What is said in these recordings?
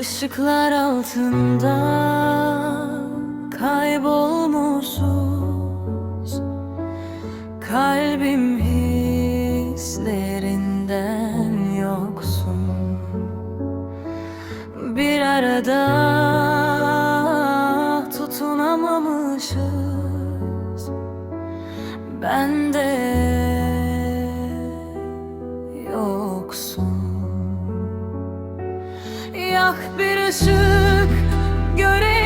Işıklar altında kaybolmuşuz. Kalbim hislerinden yoksun. Bir arada tutunamamışız. Ben de Yak bir ışık göreyim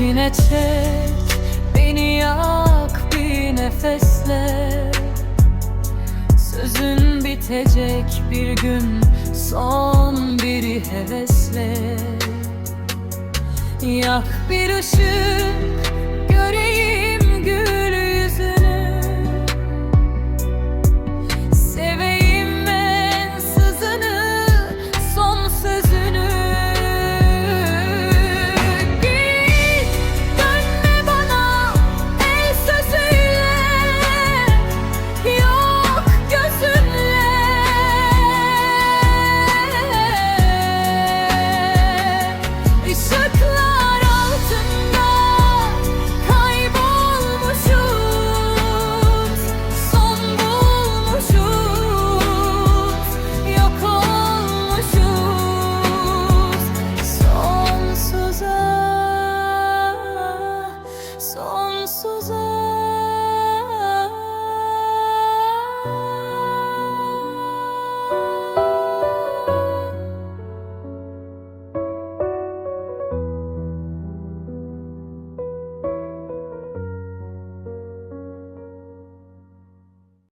İçine çek Beni yak bir nefesle. Sözün bitecek bir gün Son bir hevesle. Yak bir ışık